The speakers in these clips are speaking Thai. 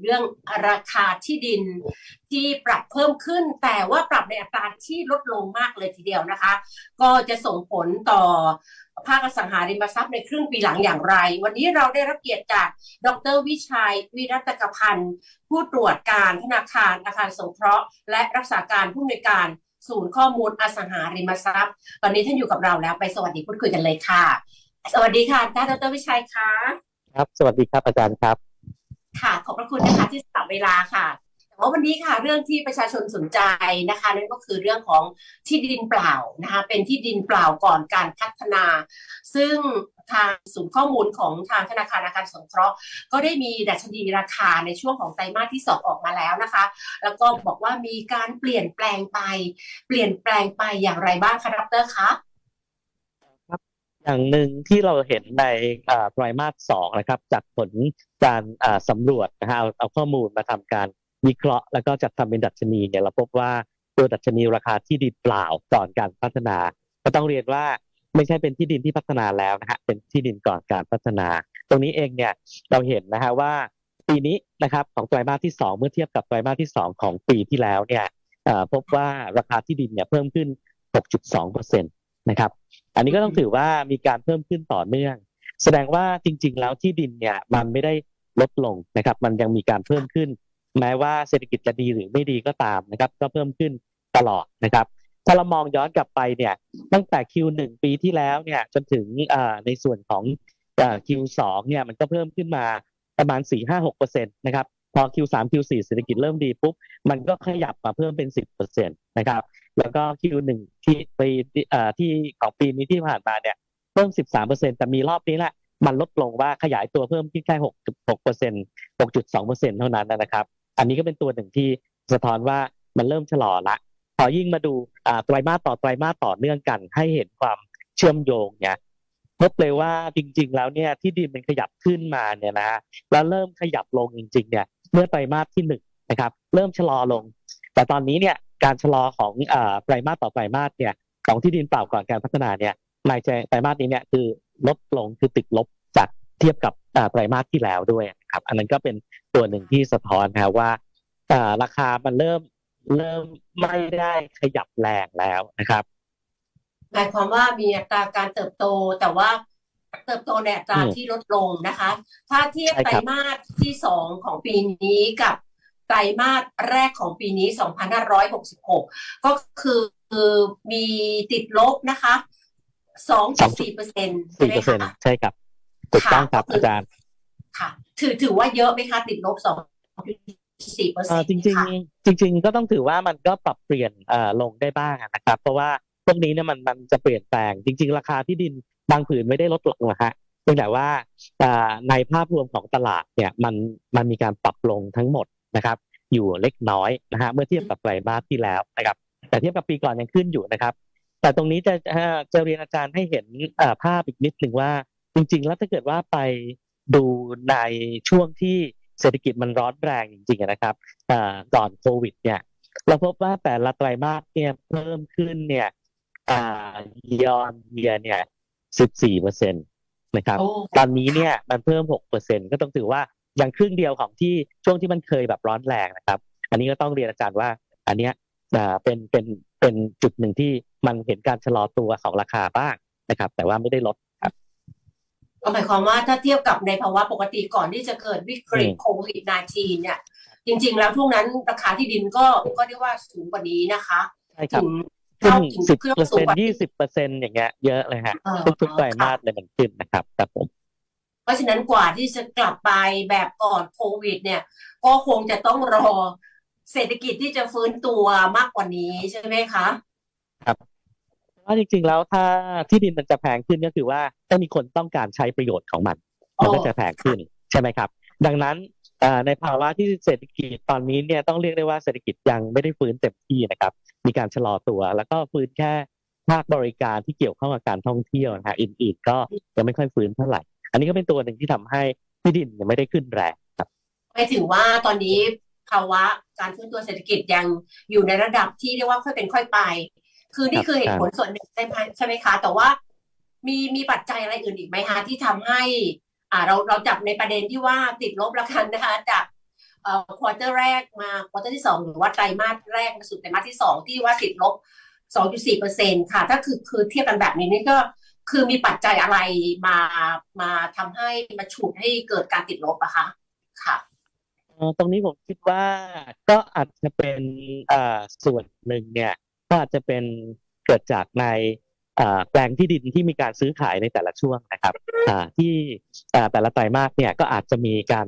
เรื่องราคาที่ดินที่ปรับเพิ่มขึ้น แต่ว่าปรับในอัตราที่ลดลงมากเลยทีเดียวนะคะ ก็จะส่งผลต่อภาคอสังหาริมทรัพย์ในครึ่งปีหลังอย่างไร วันนี้เราได้รับเกียรติจากดรวิชัยวิรัตกพันธ์ ผู้ตรวจการธนาคารอาคารสงเคราะห์ และรักษาการผู้อำนวยการศูนย์ข้อมูลอสังหาริมทรัพย์ ตอนนี้ท่านอยู่กับเราแล้วไปสวัสดีพูดคุยกันเลยค่ะ สวัสดีค่ะท่านดรวิชัยคะครับ สวัสดีครับอาจารย์ครับ ค่ะ ขอบพระคุณนะคะที่สละเวลาค่ะแต่ว่าวันนี้ค่ะเรื่องที่ประชาชนสนใจนะคะนั่นก็คือเรื่องของที่ดินเปล่านะคะเป็นที่ดินเปล่าก่อนการพัฒนา ซึ่งทางศูนย์ข้อมูลของทางธนาคารอาคารสงเคราะห์ ก็ได้มีดัชนีราคาในช่วงของไตรมาสที่สอออกมาแล้วนะคะ แล้วก็บอกว่ามีการเปลี่ยนแปลงไป เปลี่ยนแปลงไปอย่างไรบ้างคะดรคะ อย่างหนึ่งที่เราเห็นในไตรมาสสองนะครับ จากผลการอ่าสำรวจนะฮะเอาเอาข้อมูลมาทำการวิเคราะห์ แล้วก็จัดทำเป็นดัชนีเนี่ยเราพบว่าตัวดัชนีราคาที่ดินเปล่าก่อนการพัฒนา ก็ต้องเรียนว่าไม่ใช่เป็นที่ดินที่พัฒนาแล้วนะฮะเป็นที่ดินก่อนการพัฒนา ตรงนี้เองเนี่ยเราเห็นนะฮะว่าปีนี้นะครับของไตรมาสที่สองเมื่อเทียบกับไตรมาสที่สองของปีที่แล้วเนี่ยพบว่าราคาที่ดินเนี่ยเพิ่มขึ้น 6.2เปอร์เซ็นต์นะครับ อันนี้ก็ต้องถือว่ามีการเพิ่มขึ้นต่อเนื่อง แสดงว่าจริง ๆ แล้วที่ดินเนี่ยมันไม่ได้ลดลงนะครับ มันยังมีการเพิ่มขึ้น แม้ว่าเศรษฐกิจจะดีหรือไม่ดีก็ตามนะครับ ก็เพิ่มขึ้นตลอดนะครับ ถ้าเรามองย้อนกลับไปเนี่ยตั้งแต่ Q1 ปีที่แล้วเนี่ยจนถึงในส่วนของ Q2 เนี่ยมันก็เพิ่มขึ้นมาประมาณ 4-5-6เปอร์เซ็นต์นะครับพอ Q3 Q4 เศรษฐกิจเริ่มดีปุ๊บ มันก็ขยับมาเพิ่มเป็น 10เปอร์เซ็นต์นะครับ แล้วก็ Q1 ที่ปีที่ของปีนี้ที่ผ่านมาเนี่ยเพิ่ม 13เปอร์เซ็นต์แต่มีรอบนี้แหละ มันลดลงว่าขยายตัวเพิ่มที่แค่ 6.6เปอร์เซ็นต์6.2เปอร์เท่านั้นนะครับ อันนี้ก็เป็นตัวหนึ่งที่สะท้อนว่ามันเริ่มชะลอละพอยิ่งมาดูไตรมาสต่อไตรมาสต่อเนื่องกัน ให้เห็นความเชื่อมโยงเนี่ยพบเลยว่าจริง ๆ แล้วเนี่ยที่ดินมันขยับขึ้นมาเนี่ยนะแล้วเริ่มขยับลงจริง ๆ เนี่ย เมื่อไตรมาสที่หนึ่งนะครับ เริ่มชะลอลง แต่ตอนนี้เนี่ย การชะลอของอ่าไตรมาสต่อไตรมาสเนี่ยของที่ดินเปล่าก่อนการพัฒนาเนี่ยในไตรมาสนี้เนี่ยคือลดลงคือติดลบจากเทียบกับอ่าไตรมาสที่แล้วด้วยนะครับ อันนั้นก็เป็นตัวหนึ่งที่สะท้อนนะครับว่าอ่าราคามันเริ่มเริ่มไม่ได้ขยับแรงแล้วนะครับหมายความว่ามีอัตราการเติบโตแต่ว่าเติบโตในอัตราอืมที่ลดลงนะคะ ถ้าเทียบใช่ไตรครับมาสที่สองของปีนี้กับ ไตรมาสแรกของปีนี้ 2566 ก็คือคือมีติดลบนะคะ 2.4เปอร์เซ็นต์ใช่สี่ไหมเปอร์เซ็นต์คะใช่ครับถูกต้องครับค่ะก็คืออาจารย์ ค่ะ ถือถือว่าเยอะไหมคะติดลบ 2.4เปอร์เซ็เอ่นอต์จริงๆจริงๆก็ต้องถือว่ามันก็ปรับเปลี่ยนเอ่อลงได้บ้างนะครับ เพราะว่าพวกนี้เนี่ยมันมันจะเปลี่ยนแปลง จริง ๆ ราคาที่ดินบางผืนไม่ได้ลดลงนะฮะเพียงแต่ว่าอ่าในภาพรวมของตลาดเนี่ยมันมันมีการปรับลงทั้งหมด นะครับ อยู่เล็กน้อยนะฮะเมื่อเทียบกับไตรมาสที่แล้วนะครับ แต่เทียบกับปีก่อนยังขึ้นอยู่นะครับ แต่ตรงนี้จะเอ่อจะเรียนอาจารย์ให้เห็นเอ่อภาพอีกนิดหนึ่งว่า จริง ๆ แล้วถ้าเกิดว่าไปดูในช่วงที่เศรษฐกิจมันร้อนแรงจริงๆอะนะครับอ่าก่อนโควิด เนี่ย เราพบว่าแต่ละไตรมาสเนี่ยเพิ่มขึ้นเนี่ยอ่ายอนเยียเนี่ยสิบสี่เปอร์เซ็นตนะครับโอ้ตอนนี้เนี่ยมันเพิ่มหกเปอร์เซ็นก็ต้องถือว่า ยังครึ่งเดียวของที่ช่วงที่มันเคยแบบร้อนแรงนะครับ อันนี้ก็ต้องเรียนอาจารย์ว่า อันเนี้ยอ่าเป็นเป็นเป็นจุดหนึ่งที่มันเห็นการชะลอตัวของราคาบ้างนะครับ แต่ว่าไม่ได้ลดครับก็หมายความว่าถ้าเทียบกับในภาวะปกติก่อนที่จะเกิดวิกฤตอืมโควิด -19 เนี่ย จริง ๆ แล้วช่วงนั้นราคาที่ดินก็ก็เรียกว่าสูงกว่านี้นะคะใช่ครับถึงขึ้นเท่าถึงสิบเครื่องเปอร์สูเซ็งนกว่ายี่สิบเปอร์เซ็นอย่างเงี้ยเยอะเลยฮะเออทุกๆไตรมาสเลยมันขึ้นนะครับครับผม เพราะฉะนั้นกว่าที่จะกลับไปแบบก่อนโควิด เนี่ย ก็คงจะต้องรอเศรษฐกิจที่จะฟื้นตัวมากกว่านี้ใช่ไหมคะว่าจริงๆแล้วถ้าที่ดินมันจะแพงขึ้นก็คือว่าถ้ามีคนต้องการใช้ประโยชน์ของมัน มันก็จะแพงขึ้นใช่ไหมครับ ดังนั้นเอ่อในภาวะที่เศรษฐกิจตอนนี้เนี่ยต้องเรียกได้ว่าเศรษฐกิจยังไม่ได้ฟื้นเต็มที่นะครับ มีการชะลอตัว แล้วก็ฟื้นแค่ภาคบริการที่เกี่ยวข้องกับการท่องเที่ยวนะฮะอื่นๆ ก็ยังไม่ค่อยฟื้นเท่าไหร่ อันนี้ก็เป็นตัวหนึ่งที่ทำให้ที่ดินยังไม่ได้ขึ้นแรงครับหมายถึงว่าตอนนี้ภาวะการฟื้นตัวเศรษฐกิจยังอยู่ในระดับที่เรียกว่าค่อยเป็นค่อยไป คือนี่คือเหตุผลส่วนหนึ่งใช่ไหมใช่ไหมคะ แต่ว่ามีมีปัจจัยอะไรอื่นอีกไหมคะที่ทำให้ อ่าเราเราจับในประเด็นที่ว่าติดลบแล้วกันนะคะ จากเอ่อควอเตอร์แรกมาควอเตอร์ที่สองหรือว่าไตรมาสแรกมาสู่ไตรมาสที่สองที่ว่าติดลบ 2.4เปอร์เซ็นค่ะ ถ้าคือคือเทียบกันแบบนี้นี่ก็ คือมีปัจจัยอะไรมามาทำให้มาฉุดให้เกิดการติดลบอะคะค่ะเอ่อตรงนี้ผมคิดว่าก็อาจจะเป็นอ่าส่วนหนึ่งเนี่ยก็อาจจะเป็นเกิดจากในแปลงที่ดินที่มีการซื้อขายในแต่ละช่วงนะครับอ่าที่อ่าแต่ละไตรมาสเนี่ยก็อาจจะมีการ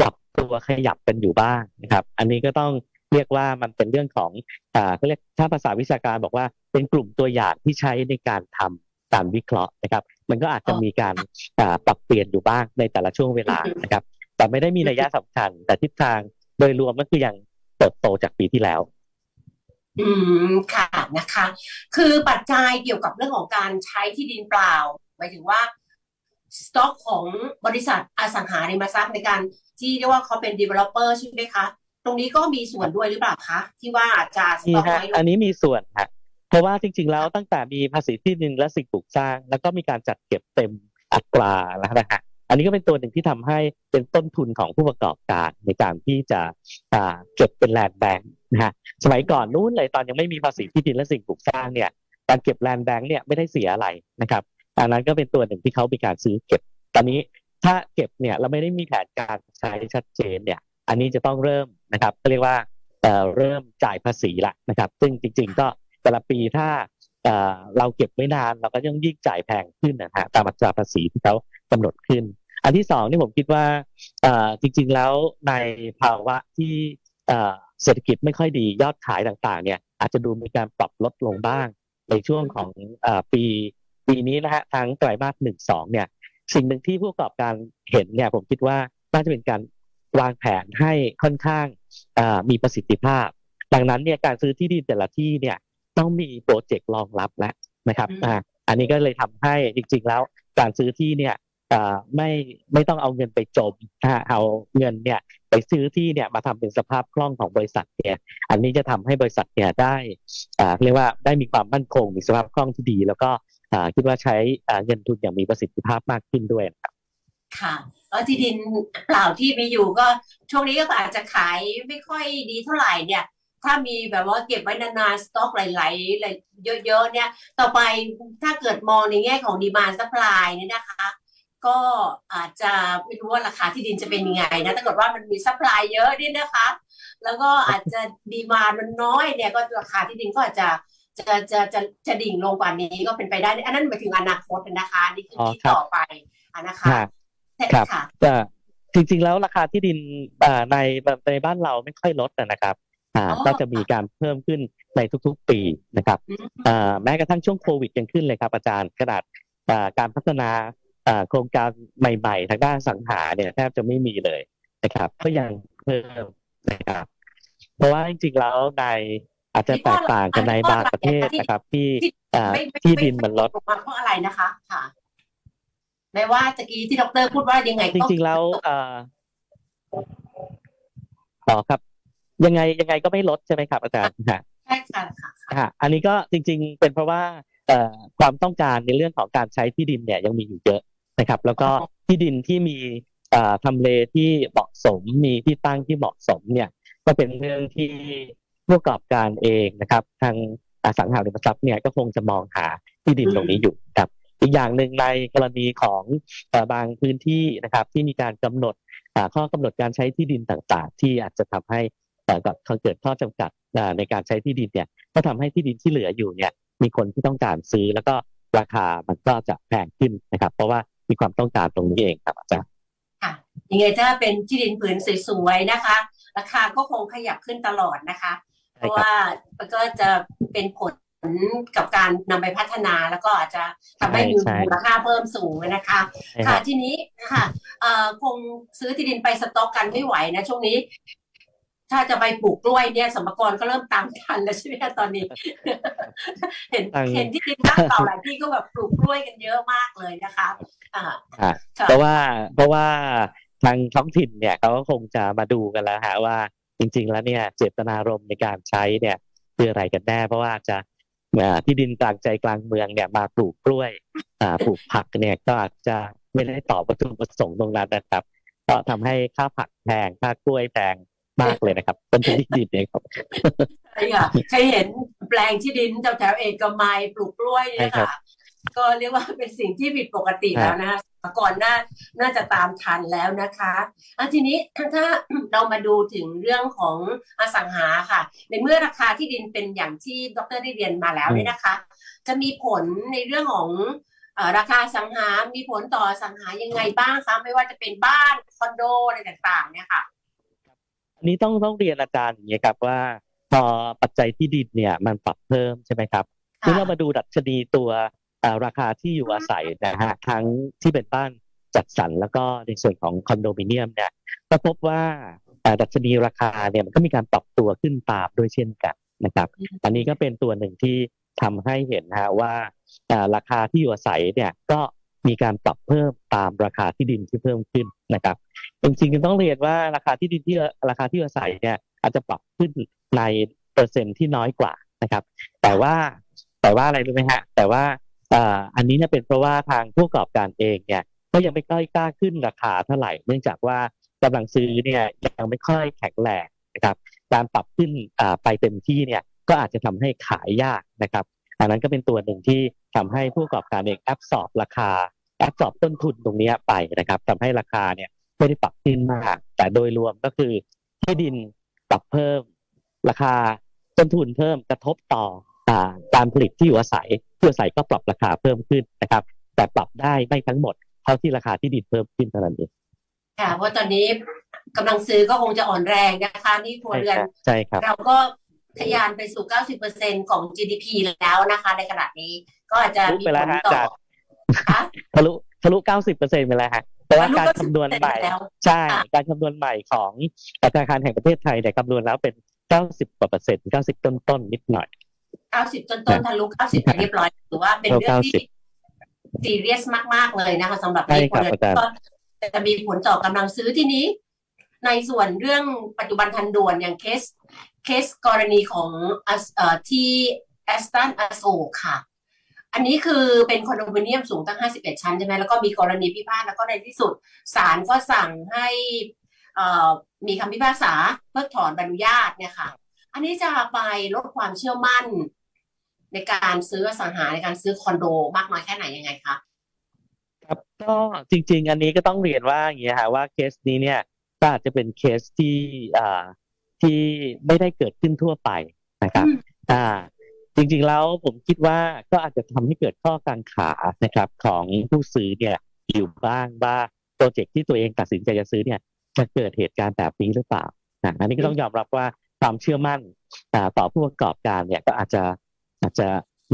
ปรับตัวขยับกันอยู่บ้างนะครับ อันนี้ก็ต้องเรียกว่ามันเป็นเรื่องของอ่าเขาเรียกถ้าภาษาวิชาการบอกว่าเป็นกลุ่มตัวอย่างที่ใช้ในการทำ การวิเคราะห์นะครับ มันก็อาจจะมีการอ่าปรับเปลี่ยนอยู่บ้างในแต่ละช่วงเวลานะครับ แต่ไม่ได้มีนัยยะสำคัญ แต่ทิศทางโดยรวมก็คือยังเติบโตจากปีที่แล้ว อืมค่ะนะคะ คือปัจจัยเกี่ยวกับเรื่องของการใช้ที่ดินเปล่าหมายถึงว่าสต็อกของบริษัทอสังหาริมทรัพย์ในการที่เรียกว่าเขาเป็น developer ใช่ไหมคะ ตรงนี้ก็มีส่วนด้วยหรือเปล่าคะ ที่ว่าจะสมีต็อกฮะน้อยลอังนนี้มีส่วนฮะเพ ราะว่าจริง ๆ แล้วตั้งแต่มีภาษีที่ดินและสิ่งปลูกสร้าง แล้วก็มีการจัดเก็บเต็มอัตราแล้วนะฮะอันนี้ก็เป็นตัวหนึ่งที่ทำให้เป็นต้นทุนของผู้ประกอบการในการที่จะเก็บเป็นแลนด์แบงค์นะฮะสมัยก่อนนู้นเลยตอนยังไม่มีภาษีที่ดินและสิ่งปลูกสร้างเนี่ยการเก็บแลนด์แบงค์เนี่ยไม่ได้เสียอะไรนะครับอันนั้นก็เป็นตัวหนึ่งที่เขามีการซื้อเก็บ ตอนนี้ถ้าเก็บเนี่ยเราไม่ได้มีแผนการใช้ชัดเจนเนี่ย อันนี้จะต้องเริ่มนะครับก็เรียกว่าเเริ่มจ่ายภาษีละนะครับ ซึ่งจริง ๆ ก็ แต่ละปีถ้าเราเก็บไว้นานเราก็ยังยิ่งจ่ายแพงขึ้นนะฮะตามอัตราภาษีที่เขากำหนดขึ้น อันที่สองนี่ผมคิดว่าจริง ๆแล้วในภาวะที่เศรษฐกิจไม่ค่อยดียอดขายต่างๆ เนี่ย อาจจะดูมีการปรับลดลงบ้าง ในช่วงของอปีปีนี้นะฮะทั้งไตรมาสหนึ่งสองเนี่ย สิ่งหนึ่งที่ผู้ประกอบการเห็นเนี่ย ผมคิดว่าน่าจะเป็นการวางแผนให้ค่อนข้างมีประสิทธิภาพ ดังนั้นเนี่ยการซื้อที่ดินแต่ละที่เนี่ย ต้องมีโปรเจกต์รองรับแล้วนะครับอืมอ่าอันนี้ก็เลยทำให้จริง ๆ แล้วการซื้อที่เนี่ยอ่าไม่ไม่ต้องเอาเงินไปจมนะฮะเอาเงินเนี่ยไปซื้อที่เนี่ยมาทำเป็นสภาพคล่องของบริษัทเนี่ยอันนี้จะทำให้บริษัทเนี่ยได้อ่าเรียกว่าได้มีความมั่นคงมีสภาพคล่องที่ดี แล้วก็อ่าคิดว่าใช้อ่าเงินทุนอย่างมีประสิทธิภาพมากขึ้นด้วยนะครับค่ะแล้วที่ดินเปล่าที่มีอยู่ก็ช่วงนี้ก็อาจจะขายไม่ค่อยดีเท่าไหร่เนี่ย ถ้ามีแบบว่าเก็บไว้นานๆสต็อกหลายๆหลายเยอะๆเนี่ย ต่อไปถ้าเกิดมองในแง่ของดีมานซัพพลายเนี่ยนะคะ ก็อาจจะไม่รู้ว่าราคาที่ดินจะเป็นยังไงนะถ้าเกิดว่ามันมีซัพพลายเยอะนี่นะคะ แล้วก็อาจจะดีมานมันน้อยเนี่ยก็ราคาที่ดินก็อาจจะจะจะจะจะดิ่งลงกว่านี้ก็เป็นไปได้ อันนั้นหมายถึงอนาคตนะคะนี่คืออ๋อที่ครับต่อไปอะนะคะฮะใช่ครับค่ะแต่จริงๆแล้วราคาที่ดินอ่าในในบ้านเราไม่ค่อยลดนะครับ อ่าอ๋อก็จะมีการเพิ่มขึ้นในทุกๆปีนะครับอืมอ่าแม้กระทั่งช่วงโควิดยังขึ้นเลยครับอาจารย์ขนาดอ่าการพัฒนาอ่าโครงการใหม่ๆ ทางด้านอสังหาเนี่ยแทบจะไม่มีเลยนะครับ ก็ยังเพิ่มนะครับเพราะว่าจริงๆแล้วในอาจจะแตกต่างกันในบางประเทศนะครับ ที่อ่าไม่ไม่ที่ไม่ดินมันลดไลงมาเพราะอะไรนะคะค่ะแม้ว่าตะกี้ที่ดรพูดว่ายังไงจก็ริงๆแล้วเอ่ออ๋อครับ ยังไงยังไงก็ไม่ลดใช่ไหมครับอาจารย์ฮะใช่ค่ะค่ะค่ะฮะอันนี้ก็จริง ๆ เป็นเพราะว่าเอ่อความต้องการในเรื่องของการใช้ที่ดินเนี่ยยังมีอยู่เยอะนะครับ แล้วก็ที่ดินที่มีเอ่อทำเลที่เหมาะสมมีที่ตั้งที่เหมาะสมเนี่ย ก็เป็นเรื่องที่ผู้ประกอบการเองนะครับ ทางอสังหาริมทรัพย์เนี่ยก็คงจะมองหาที่ดินตรงนี้อยู่ครับ อีกอย่างหนึ่งในกรณีของเอ่อบางพื้นที่นะครับ ที่มีการกำหนดอ่าข้อกำหนดการใช้ที่ดินต่างๆ ที่อาจจะทำให้ เอ่อกับเกิดข้อจำกัดอ่าในการใช้ที่ดินเนี่ยก็ทำให้ที่ดินที่เหลืออยู่เนี่ยมีคนที่ต้องการซื้อแล้วก็ราคามันก็จะแพงขึ้นนะครับ เพราะว่ามีความต้องการตรงนี้เองครับอาจารย์ค่ะยังไงถ้าเป็นที่ดินผืนสวยๆนะคะ ราคาก็คงขยับขึ้นตลอดนะคะ เพใช่ราะครับว่ามันก็จะเป็นผลกับการนำไปพัฒนาแล้วก็อาจจะทำให้มีใช่มูลค่าเพิ่มสูงนะคะใช่คค่ะรับทีนี้ค่ะเอ่อคงซื้อที่ดินไปสต็อกกันไม่ไหวนะช่วงนี้ ถ้าจะไปปลูกกล้วยเนี่ยสมกรก็เริ่มตามทันแล้วใช่ไหมคะตอนนี้ เห็นทางเห็นที่ดินบ้านเปล่าหลายที่ก็แบบปลูกกล้วยกันเยอะมากเลยนะคะอ่าอ่าค่ะเพราะว่าเพราะว่าทางท้องถิ่นเนี่ยเขาก็คงจะมาดูกันแล้วฮะว่าจริง ๆ แล้วเนี่ยเจตนารมณ์ในการใช้เนี่ยคืออะไรกันแน่เพราะว่าจะอ่าที่ดินกลางใจกลางเมืองเนี่ยมาปลูกกล้วยอ่าปลูกผักเนี่ยก็อาจจะไม่ได้ตอบวัตถุประสงค์ตรงนั้นนะครับ ก็ทำให้ค่าผักแพงค่ากล้วยแพง มากเลยนะครับต้นทุนที่ดินเนี่ยครับใช่ค่ะใครเห็นแปลงที่ดินแถวแถวๆเอกมัยปลูกกล้วยเนี่ยใช่ครัค่ะบก็เรียกว่าเป็นสิ่งที่ผิดปกติครับแล้วนะคะก่อนหน้าน่าจะตามทันแล้วนะคะอะทีนี้ถ้าเรามาดูถึงเรื่องของอสังหาค่ะ ในเมื่อราคาที่ดินเป็นอย่างที่ดรได้เรียนมาแล้วเนี่ยนะคะ จะมีผลในเรื่องของเอ่อราคาอสังหา มีผลต่ออสังหายังไงบ้างคะ ไม่ว่าจะเป็นบ้านคอนโดอะไรต่างๆ เนี่ยค่ะอั นนี้ต้องต้องเรียนอาจารย์อย่างนี้ยครับว่าพอปัจจัยที่ดินเนี่ยมันปรับเพิ่มใช่ไหมครับทีนี้เรามาดูดัชนีตัวเอ่อราคาที่อยู่อาศัยนะฮะทั้งที่เป็นบ้านจัดสรรแล้วก็ในส่วนของคอนโดมิเนียมเนี่ยก็พบว่าเอ่อดัชนีราคาเนี่ยมันก็มีการปรับตัวขึ้นตามด้วยเช่นกันนะครับ อันนี้ก็เป็นตัวหนึ่งที่ทำให้เห็นนะฮะว่าเอ่อราคาที่อยู่อาศัยเนี่ยก็ มีการปรับเพิ่มตามราคาที่ดินที่เพิ่มขึ้นนะครับจริงๆต้องเรียนว่าราคาที่ดินที่ราคาที่อาศัยเนี่ยอาจจะปรับขึ้นในเปอร์เซ็นต์ที่น้อยกว่านะครับ แต่ว่าแต่ว่าอะไรรู้ไหมฮะแต่ว่าอันนี้เนี่ยเป็นเพราะว่าทางผู้ประกอบการเองเนี่ยก็ยังไม่ค่อยกล้าขึ้นราคาเท่าไหร่ เนื่องจากว่ากำลังซื้อเนี่ยยังไม่ค่อยแข็งแรงนะครับการปรับขึ้นไปเต็มที่เนี่ยก็อาจจะทำให้ขายยากนะครับ อันนั้นก็เป็นตัวหนึ่งที่ ทำให้ผู้ประกอบการเองแอบสอบราคาแอบสอบต้นทุนตรงเนี้ยไปนะครับทำให้ราคาเนี่ยไม่ได้ปรับขึ้นมาก แต่โดยรวมก็คือที่ดินปรับเพิ่ม ราคาต้นทุนเพิ่มกระทบต่ออ่าการผลิตที่อยู่อาศัยที่อยู่อาศัยก็ปรับราคาเพิ่มขึ้นนะครับ แต่ปรับได้ไม่ทั้งหมดเท่าที่ราคาที่ดินเพิ่มขึ้นเท่านั้นเองค่ะเพราะตอนนี้กำลังซื้อก็คงจะอ่อนแรงนะคะ นี่ครัวใช่เรือนครับใช่ครับเราก็ ทะยานไปสู่ 90%ของ GDP แล้วนะคะ ในขณะนี้ก็อาจจะทะลุมีไปผแล้วลฮะต่ออาจารย์ค่ะทะลุทะลุเก้าสิบเปอร์เซ็นต์ไปแล้วฮะแต่ว่าทะลุการคำนวณใหม่90%แล้วใช่ค่ะการคำนวณใหม่ของธนาคารแห่งประเทศไทยเนี่ยคำนวณแล้วเป็นเก้าสิบกว่าเปอร์เซ็นต์เก้าสิบต้นๆนิดหน่อย 90 ต้นต้นๆทะลุ 90ไปเรียบร้อยถือว่าเป็นเรื่องที่ซีเรียสมาก ๆ เลยนะคะสำหรับใช่นี่ครับอาจารย์ก็จะมีผลต่อกำลังซื้อที่นี้ ในส่วนเรื่องปัจจุบันทันด่วนอย่างเคส เคสกรณีของอที่แอสตันอโศกค่ะ อันนี้คือเป็นคอนโดมิเนียมสูงตั้ง 51 ชั้นใช่ไหมแล้วก็มีกรณีพิพาทแล้วก็ในที่สุดศาลก็สั่งให้มีคำพิพากษาเพิกถอนใบอนุญาตเนี่ยค่ะ อันนี้จะไปลดความเชื่อมั่น ในการซื้อสังหาในการซื้อคอนโดมากน้อยแค่ไหนยังไงคะครับก็จริง ๆ อันนี้ก็ต้องเรียนว่าอย่างเงี้ยฮะว่าเคสนี้เนี่ยก็อาจจะเป็นเคสที่อ่า ที่ไม่ได้เกิดขึ้นทั่วไปนะครับอืมอ่าจริงๆแล้วผมคิดว่าก็อาจจะทำให้เกิดข้อกังขานะครับ ของผู้ซื้อเนี่ยอยู่บ้างว่าโปรเจกต์ที่ตัวเองตัดสินใจจะซื้อเนี่ย จะเกิดเหตุการณ์แบบนี้หรือเปล่าอ่าอันนี้ก็ต้องยอมรับว่าความเชื่อมั่นอ่าต่อผู้ประกอบการเนี่ยก็อาจจะอาจจะ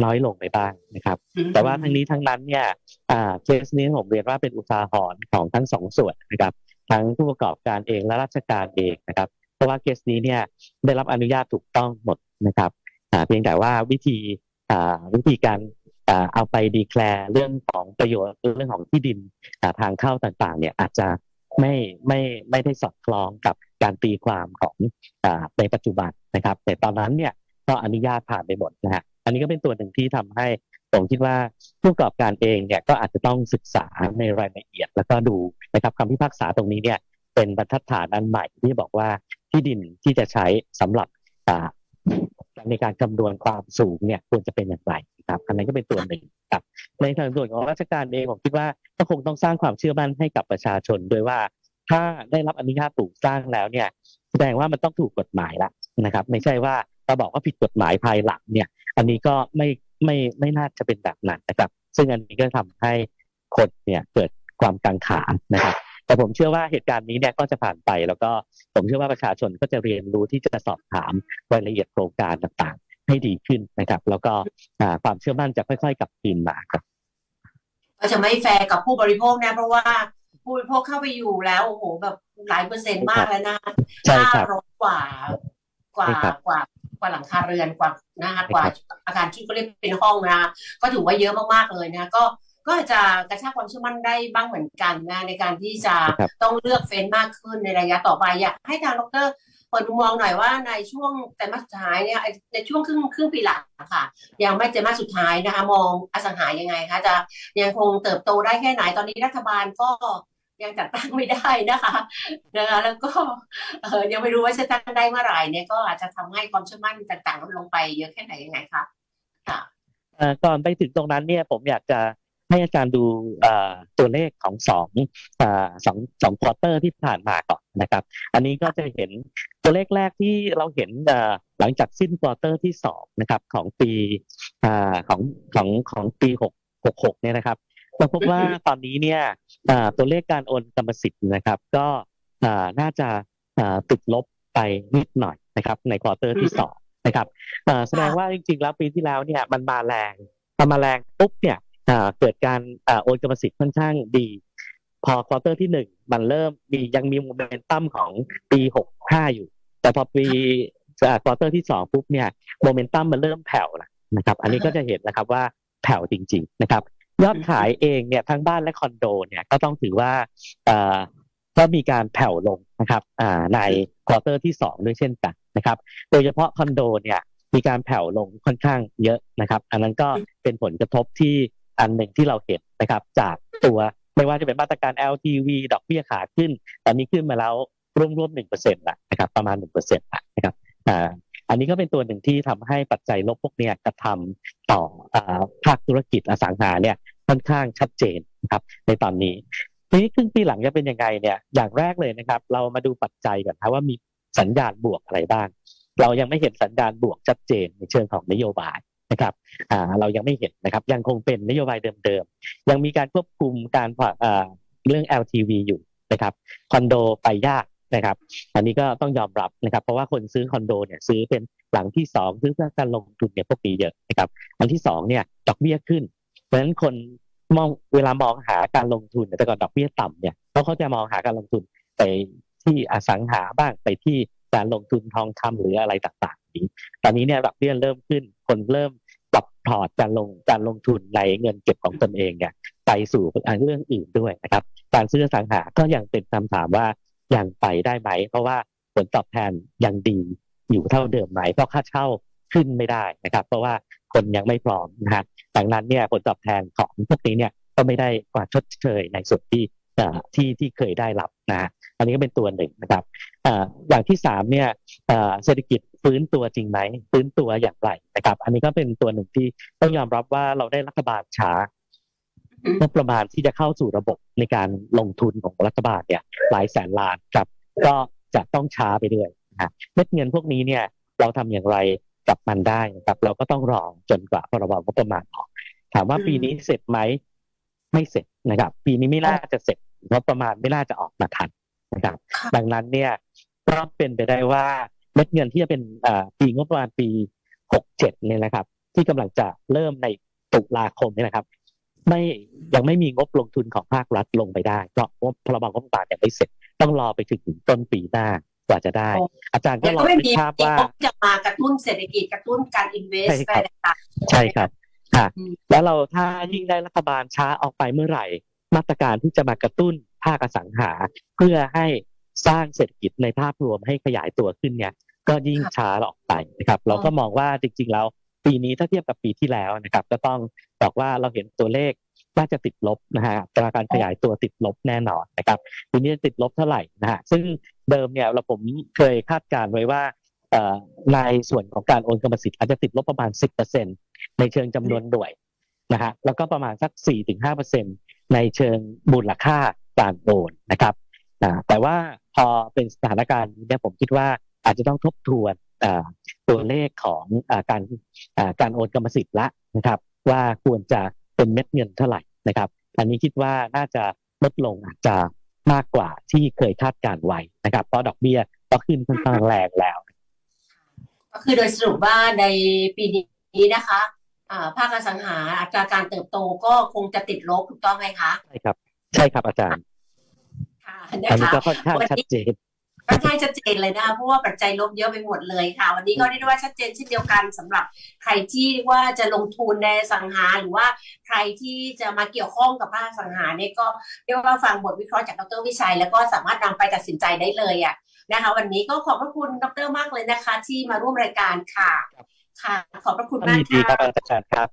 น้อยลงไปบ้างนะครับ แต่ว่าทั้งนี้ทั้งนั้นเนี่ยอ่าเคสนี้ผมเรียนว่าเป็นอุทาหรณ์ของทั้งสองส่วนนะครับ ทั้งผู้ประกอบการเองและราชการเองนะครับเพ ราะว่าเคสนี้เนี่ยได้รับอนุญาตถูกต้องหมดนะครับเพียงแต่ว่าวิธีวิธีการเอาไปดีแคลร์เรื่องของประโยชน์เรื่องของที่ดินทางเข้าต่างๆ เนี่ยอาจจะไม่ไม่ไม่ได้สอดคล้องกับการตีความของอในปัจจุบันนะครับ แต่ตอนนั้นเนี่ยก็อนุญาตผ่านไปหมดนะฮะอันนี้ก็เป็นตัวหนึ่งที่ทำให้ผมคิดว่าผู้ประกอบการเองเนี่ยก็อาจจะต้องศึกษาในรายละเอียด แล้วก็ดูนะครับคำพิพากษาตรงนี้เนี่ยเป็นบรรทัดฐานอันใหม่ที่บอกว่า ที่ดินที่จะใช้สำหรับในการคำนวณความสูงเนี่ยควรจะเป็นอย่างไรครับอันนั้นก็เป็นตัวหนึ่งครับในทางส่วนของราชการเองผมคิดว่าก็คงต้องสร้างความเชื่อมั่นให้กับประชาชนด้วยว่า ถ้าได้รับอนุญาตปลูกสร้างแล้วเนี่ย แสดงว่ามันต้องถูกกฎหมายละนะครับ ไม่ใช่ว่าเราบอกว่าผิดกฎหมายภายหลังเนี่ย อันนี้ก็ไม่ไม่ไม่น่าจะเป็นแบบนั้นนะครับ ซึ่งอันนี้ก็ทำให้คนเนี่ยเกิดความกังขานะครับ แต่ผมเชื่อว่าเหตุการณ์นี้เนี่ยก็จะผ่านไป แล้วก็ผมเชื่อว่าประชาชนก็จะเรียนรู้ที่จะสอบถามรายละเอียดโครงการต่างๆ ให้ดีขึ้นนะครับ แล้วก็อ่าความเชื่อมั่นจะค่อยๆกลับคืนมาครับก็จะไม่แฟร์กับผู้บริโภคนะเพราะว่าผู้บริโภคเข้าไปอยู่แล้วโอ้โหแบบหลายเปอร์เซ็นต์มากแล้วนะใช่ครับห้าร้อยกว่ากว่าใช่ครับกว่ากว่าหลังคาเรือนกว่านะคะใช่กว่าครับอาคารที่เขาเรียกเป็นห้องนะก็ถือว่าเยอะมากๆเลยนะ ก็ ก็อาจจะกระชากความเชื่อมั่นได้บ้างเหมือนกันนะในการที่จะครับต้องเลือกเฟ้นมากขึ้นในระยะต่อไปอยากให้ทางดรเปิดมุมมองหน่อยว่าในช่วงไตรมาสสุดท้ายเนี่ยในช่วงครึ่งครึ่งปีหลังค่ะ ยังไม่ไตรมาสสุดท้ายนะคะมองอสังหายังไงคะจะยังคงเติบโตได้แค่ไหนตอนนี้รัฐบาลก็ยังจัดตั้งไม่ได้นะคะนะคะแล้วก็เออยังไม่รู้ว่าจะตั้งได้เมื่อไหร่เนี่ยก็อาจจะทำให้ความเชื่อมั่นต่างๆลดลงไปเยอะแค่ไหนยังไงคะค่ะเอ่อก่อนไปถึงตรงนั้นเนี่ยผมอยากจะ ให้อาจารย์ดูเอ่อตัวเลขของสองเอ่อสองสองควอเตอร์ที่ผ่านมาก่อนนะครับ อันนี้ก็จะเห็นตัวเลขแรกที่เราเห็นเอ่อหลังจากสิ้นควอเตอร์ที่สองนะครับของปีอ่าของของของปีหกหกหกเนี่ยนะครับเราพบว่าตอนนี้เนี่ยอ่าตัวเลขการโอนกรรมสิทธิ์นะครับ ก็อ่าน่าจะอ่าติดลบไปนิดหน่อยนะครับ ในควอเตอร์ที่สองนะครับเอ่อแสดงว่าจริงๆแล้วปีที่แล้วเนี่ยมันมาแรงพอมาแรงปุ๊บเนี่ย เกิดการโอนกรรมสิทธิ์ค่อนข้างดี พอควอเตอร์ที่หนึ่งมันเริ่มมียังมีโมเมนตัมของปีหกห้าอยู่ แต่พอปีควอเตอร์ที่สองปุ๊บเนี่ยโมเมนตัมมันเริ่มแผ่วนะครับ อันนี้ก็จะเห็นนะครับว่าแผ่วจริง ๆ นะครับ ยอดขายเองเนี่ยทั้งบ้านและคอนโดเนี่ยก็ต้องถือว่าก็มีการแผ่วลงนะครับในควอเตอร์ที่สองด้วยเช่นกันนะครับ โดยเฉพาะคอนโดเนี่ยมีการแผ่วลงค่อนข้างเยอะนะครับ อันนั้นก็เป็นผลกระทบที่ อันหนึ่งที่เราเห็นนะครับจากตัวไม่ว่าจะเป็นมาตรการ LTV ดอกเบี้ยขาขึ้น ตอนนี้ขึ้นมาแล้วร่วมร่วมหนึ่งเปอร์เซ็นต์ละนะครับประมาณหนึ่งเปอร์เซ็นต์ละนะครับอ่าอันนี้ก็เป็นตัวหนึ่งที่ทำให้ปัจจัยลบพวกเนี้ยกระทำต่ออภาคธุรกิจอสังหาเนี่ยค่อนข้างชัดเจนนะครับในตอนนี้ทีนี้ครึ่งปีหลังจะเป็นยังไงเนี่ยอย่างแรกเลยนะครับ เรามาดูปัจจัยก่อนนะว่ามีสัญญาณบวกอะไรบ้าง เรายังไม่เห็นสัญญาณบวกชัดเจนในเชิงของนโยบาย นะครับอ่าเรายังไม่เห็นนะครับ ยังคงเป็นนโยบายเดิมๆ ยังมีการควบคุมการผ่อนอ่าเรื่อง LTV อยู่นะครับคอนโดไปยากนะครับ อันนี้ก็ต้องยอมรับนะครับ เพราะว่าคนซื้อคอนโดเนี่ยซื้อเป็นหลังที่สองซื้อเพื่อการลงทุนเนี่ยพวกนี้เยอะนะครับ อันที่สองเนี่ยดอกเบี้ยขึ้น เพราะฉะนั้นคนมองเวลามองหาการลงทุนแต่ก่อนดอกเบี้ยต่ำเนี่ยเขาเขาจะมองหาการลงทุนไปที่อสังหาบ้างไปที่การลงทุนทองคำหรืออะไรต่างๆนี้ ตอนนี้เนี่ยดอกเบี้ยเริ่มขึ้น คนเริ่ม ปรับพอร์ตการลงการลงทุนในเงินเก็บของตนเองเนี่ยไปสู่เรื่องอื่นด้วยนะครับ การซื้อสังหาก็ยังเป็นคำถามว่ายังไปได้ไหม เพราะว่าผลตอบแทนยังดีอยู่เท่าเดิมไหมเพราะค่าเช่าขึ้นไม่ได้นะครับ เพราะว่าคนยังไม่พร้อมนะฮะดังนั้นเนี่ยผลตอบแทนของพวกนี้เนี่ยก็ไม่ได้กว่าชดเชยในส่วนที่ที่ที่เคยได้รับนะอันนี้ก็เป็นตัวหนึ่งนะครับออย่างที่สามเนี่ยเศรษฐกิจ ฟื้นตัวจริงไหมฟื้นตัวอย่างไรนะครับ อันนี้ก็เป็นตัวหนึ่งที่ต้องยอมรับว่าเราได้รัฐบาลช้างบประมาณที่จะเข้าสู่ระบบในการลงทุนของรัฐบาลเนี่ย หลายแสนล้านครับ ก็จะต้องช้าไปด้วยนะฮะเม็ดเงินพวกนี้เนี่ย เราทำอย่างไรกับมันได้นะครับ เราก็ต้องรอจนกว่าพรบงบประมาณออกถามว่าอืมปีนี้เสร็จไหมไม่เสร็จนะครับ ปีนี้ไม่น่าจะเสร็จงบประมาณไม่น่าจะออกมาทันนะครับค่ะดังนั้นเนี่ยก็เป็นไปได้ว่า เม็ดเงินที่จะเป็นอ่าปีงบประมาณปี 67 เนี่ยนะครับ ที่กำลังจะเริ่มในตุลาคมเนี่ยนะครับ ไม่ยังไม่มีงบลงทุนของภาครัฐลงไปได้เพราะงบพรบงบประมาณยังไม่เสร็จ ต้องรอไปถึงต้นปีหน้ากว่าจะได้โอ้อาจารย์ก็แล้วลองก็ไม่นึกมีภาพว่างบจะมากระตุ้นเศรษฐกิจกระตุ้นการอินเวสใช่ต์ครับได้ค่ะใช่ครับค่ะอืมแล้วเราถ้ายิ่งได้รัฐบาลช้าออกไปเมื่อไหร่ มาตรการที่จะมากระตุ้นภาคอสังหา เพื่อให้ สร้างเศรษฐกิจในภาพรวมให้ขยายตัวขึ้นเนี่ยก็ยิ่งช้าออกไปนะครับเราก็มองว่าจริงๆแล้วปีนี้ถ้าเทียบกับปีที่แล้วนะครับ ก็ต้องบอกว่าเราเห็นตัวเลขน่าจะติดลบนะฮะอัตราการขยายตัวติดลบแน่นอนนะครับปีนี้จะติดลบเท่าไหร่นะฮะซึ่งเดิมเนี่ยเราผมเคยคาดการณ์ไว้ว่าเอ่อในส่วนของการโอนกรรมสิทธิ์อาจจะติดลบประมาณ 10%ในเชิงจำนวนหน่วยนะฮะแล้วก็ประมาณสัก 4-5%ในเชิงมูลค่าการโอนนะครับนะ แต่ว่าพอเป็นสถานการณ์นี้เนี่ยผมคิดว่าอาจจะต้องทบทวนอ่าตัวเลขของอาการอ่าการโอนกรรมสิทธิ์ละนะครับ ว่าควรจะเป็นเม็ดเงินเท่าไหร่นะครับ อันนี้คิดว่าน่าจะลดลงอาจจะมากกว่าที่เคยคาดการณ์ไว้นะครับ เพราะดอกเบี้ยก็ขึ้นค่อนข้างแรงแล้ว ก็คือโดยสรุปว่าในปีนี้นะคะอ่าภาคอสังหาอัตราการเติบโตก็คงจะติดลบถูกต้องไหมคะ ใช่ครับ ใช่ครับอาจารย์ค่ะ อันนะนี้คะก็ค่อนข้างชัดเจนค่อนข้างชัดเจนเลยนะคะเพราะว่าปัจจัยลบเยอะไปหมดเลยค่ะ วันนี้ก็เรียกได้ว่าชัดเจนเช่นเดียวกันสำหรับใครที่เรียกว่าจะลงทุนในอสังหาหรือว่าใครที่จะมาเกี่ยวข้องกับภาคอสังหาเนี่ยก็เรียกว่าฟังบทวิเคราะห์จากดรวิชัย แล้วก็สามารถนำไปตัดสินใจได้เลยอะนะคะ วันนี้ก็ขอบพระคุณดรมากเลยนะคะ ที่มาร่วมรายการค่ะค่ะ ขอบพระคุณมากยินดีค่ะครับอาจารย์ครับ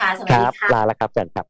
ค่ะสวัสคดีรับค่ะลาแล้วครับอาจารย์ครับ